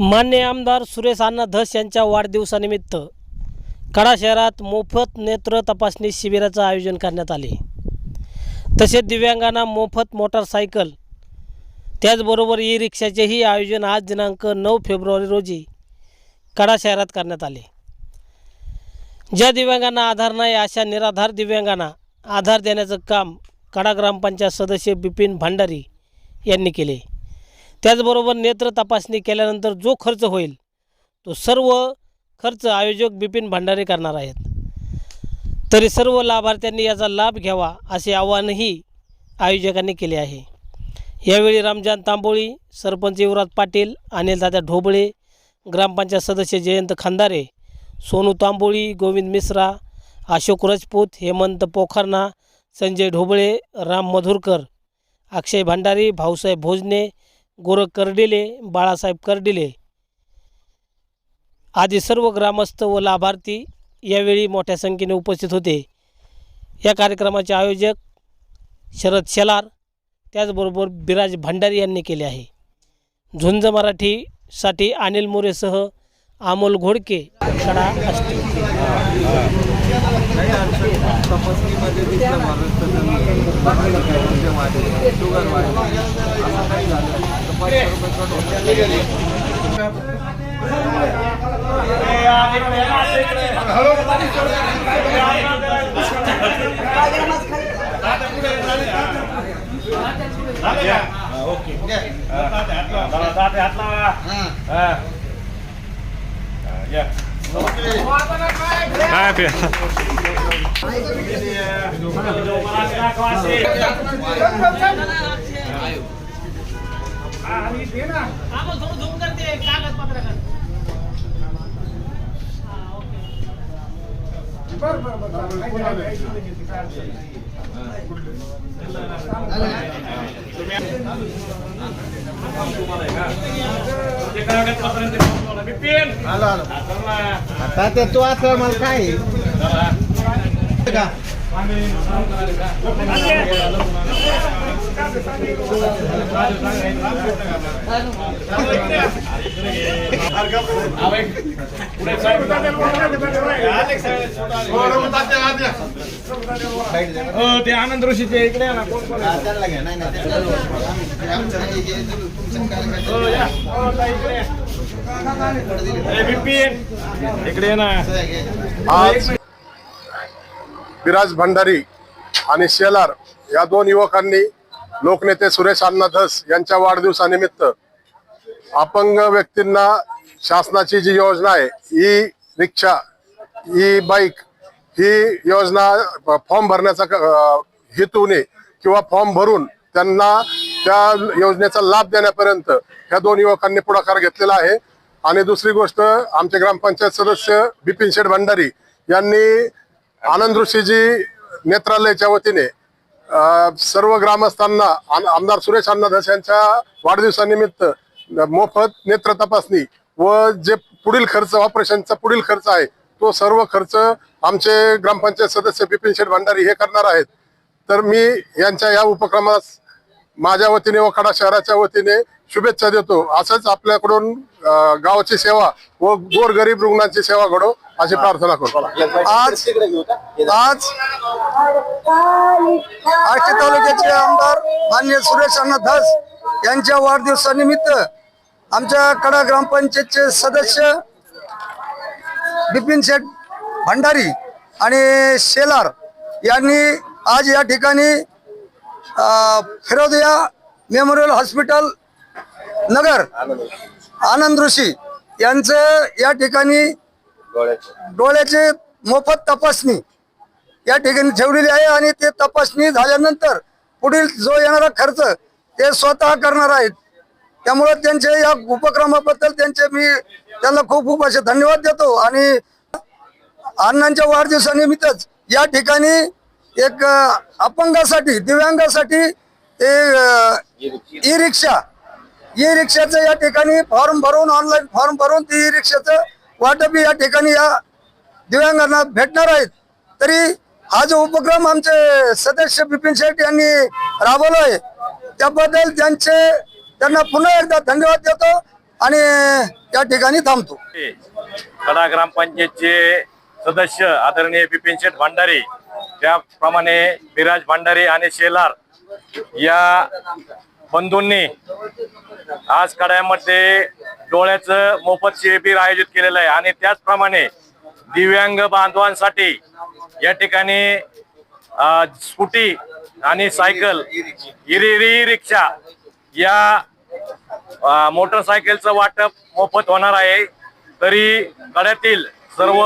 मान्य आमदार सुरेश अण्णा धस यांच्या वाढदिवसानिमित्त कडा शहरात मोफत नेत्र तपासणी शिबिराचं आयोजन करण्यात आले. तसेच दिव्यांगांना मोफत मोटारसायकल त्याचबरोबर ई रिक्षाचेही आयोजन आज दिनांक नऊ फेब्रुवारी रोजी कडा शहरात करण्यात आले. ज्या दिव्यांगांना आधार नाही अशा निराधार दिव्यांगांना आधार देण्याचं काम कडा ग्रामपंचायत सदस्य बिपिन भांडारी यांनी केले. त्याचबरोबर नेत्र तपासणी केल्यानंतर जो खर्च होईल तो सर्व खर्च आयोजक बिपिन भंडारे करणार आहेत. तरी सर्व लाभार्थ्यांनी याचा लाभ घ्यावा असे आवाहनही आयोजकांनी केले आहे. यावेळी रमजान तांबोळी सरपंच युवराज पाटील अनिलदादा ढोबळे ग्रामपंचायत सदस्य जयंत खांदारे सोनू तांबोळी गोविंद मिश्रा अशोक राजपूत हेमंत पोखरणा संजय ढोबळे राम मधुरकर अक्षय भंडारी भाऊसाहेब भोजने गोरख कर्डिले बाळासाहेब कर्डिले आदी सर्व ग्रामस्थ व लाभार्थी यावेळी मोठ्या संख्येने उपस्थित होते. या कार्यक्रमाचे आयोजक शरद शेलार त्याचबरोबर बिराज भंडारी यांनी केले आहे. झुंज मराठीसाठी अनिल मोरेसह अमोल घोडके. कडा आष्टी शुगर वाढली असं काही झालं तर पाचशे रुपये होतात. आता ते तू असं मला काय? का ते आनंद ऋषीचे इकडे आहे ना कोण कोण आहे? त्यांना घ्या नाही नाही त्यांना आमचं नाही, हे तुमचं कार्यक्रम- हो, या. हो, ताई, इकडे या. ए, बिपिन इकडे ये ना आज विराज भंडारी आणि शेलार या दोन युवकांनी लोकनेते सुरेश अण्णा धस यांच्या वाढदिवसानिमित्त अपंग व्यक्तींना शासनाची जी योजना आहे ई रिक्षा ई बाईक ही योजना फॉर्म भरण्याचा क- हेतूने किंवा फॉर्म भरून त्यांना त्या योजनेचा लाभ देण्यापर्यंत ह्या दोन युवकांनी पुढाकार घेतलेला आहे. आणि दुसरी गोष्ट आमचे ग्रामपंचायत सदस्य बिपिन शेठ भंडारी यांनी आनंद ऋषीजी नेत्रालयाच्या वतीने सर्व ग्रामस्थांना आम- आमदार सुरेश अण्णा यांच्या वाढदिवसानिमित्त मोफत नेत्र तपासणी व जे पुढील खर्च ऑपरेशनचा पुढील खर्च आहे तो सर्व खर्च आमचे ग्रामपंचायत सदस्य बिपिन शेठ भंडारी हे करणार आहेत. तर मी यांच्या या उपक्रमास माझ्या वतीने व कडा शहराच्या वतीने शुभेच्छा देतो. असंच आपल्याकडून गावाची सेवा व गोरगरीब रुग्णांची सेवा घडो अशी प्रार्थना करतो. आज आज आष्टी तालुक्याचे आमदार मान्य सुरेश अण्णा धस यांच्या वाढदिवसानिमित्त आमच्या कडा ग्रामपंचायतचे सदस्य बिपिन शेठ भंडारी आणि शेलार यांनी आज या ठिकाणी फिरोदिया मेमोरियल हॉस्पिटल नगर आनंद ऋषी यांचं या ठिकाणी डोळ्याचे मोफत तपासणी या ठिकाणी ठेवलेली आहे आणि ते तपासणी झाल्यानंतर पुढील जो येणारा खर्च ते स्वतः करणार आहेत. त्यामुळे त्यांच्या या उपक्रमाबद्दल त्यांचे मी त्यांना खूप खूप असे धन्यवाद देतो आणि अण्णांच्या वाढदिवसानिमित्तच या ठिकाणी एक अपंगासाठी दिव्यांगासाठी ई रिक्षा ई रिक्षाचं या ठिकाणी फॉर्म भरून ऑनलाईन फॉर्म भरून ती ई रिक्षाचं वाटप या ठिकाणी या दिव्यांगांना भेटणार आहेत तरी हा जो उपक्रम आमचे सदस्य बिपिन शेठ यांनी राबवला आहे त्याबद्दल त्यांचे त्यांना पुन्हा एकदा धन्यवाद देतो आणि त्या ठिकाणी थांबतो. कडा ग्रामपंचायतचे सदस्य आदरणीय बिपिन शेठ भांडारे त्याप्रमाणे विराज भांडारे आणि शेलार या बंधूंनी आज कड्यामध्ये डोळ्याचं मोफत शिबिर आयोजित केलेलं आहे. आणि त्याचप्रमाणे दिव्यांग बांधवांसाठी या ठिकाणी स्कूटी आणि सायकल इरी रिक्षा या मोटरसायकलचं वाटप मोफत होणार आहे. तरी कड्यातील सर्व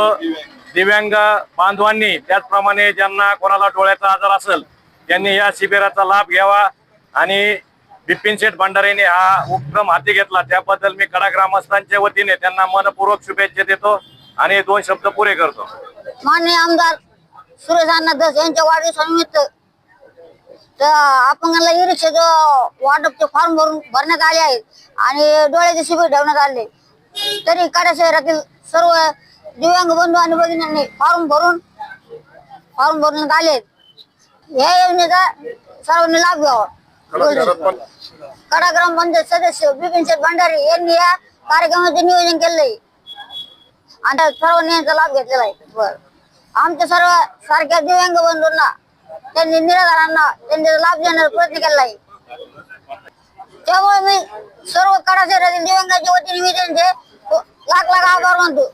दिव्यांग बांधवांनी त्याचप्रमाणे ज्यांना कोणाला डोळ्याचा आजार असेल त्यांनी या शिबिराचा लाभ घ्यावा. आणि बिपिन शेठ भंडारेने हा उपक्रम हाती घेतला. त्याबद्दल मी कडा ग्रामस्थांच्या वतीने त्यांना मनपूर्वक शुभेच्छा देतो आणि दोन शब्द पुरे करतो. माननीय आमदार सुरेश अण्णा धस यांच्या वाढदिवसानिमित्त तर अपंगांना ई रिक्षाचं वाटपचे फॉर्म भरून भरण्यात आले आहेत आणि डोळ्याचे शिबिर ठेवण्यात आले. तरी कडा शहरातील सर्व दिव्यांग बंधू आणि भगिनींनी फॉर्म भरून फॉर्म भरण्यात आले. या योजनेचा सर्वांनी लाभ घ्यावा. कडा शहरात पण. कडा ग्रामपंचायत सदस्य बिपिन शेठ भंडारी यांनी या कार्यक्रमाचे नियोजन आहे आणि सर्वांनी याचा लाभ घेतलेला आहे. बर. आमच्या सर्व सारख्या दिव्यांग बंधूंना त्यांनी निराधारांना त्याचा लाभ देण्याचा प्रयत्न केला आहे. त्यामुळे मी सर्व कडा शहरातील दिव्यांगाच्या वतीने मी त्यांचे लाख लाख आभार मानतो.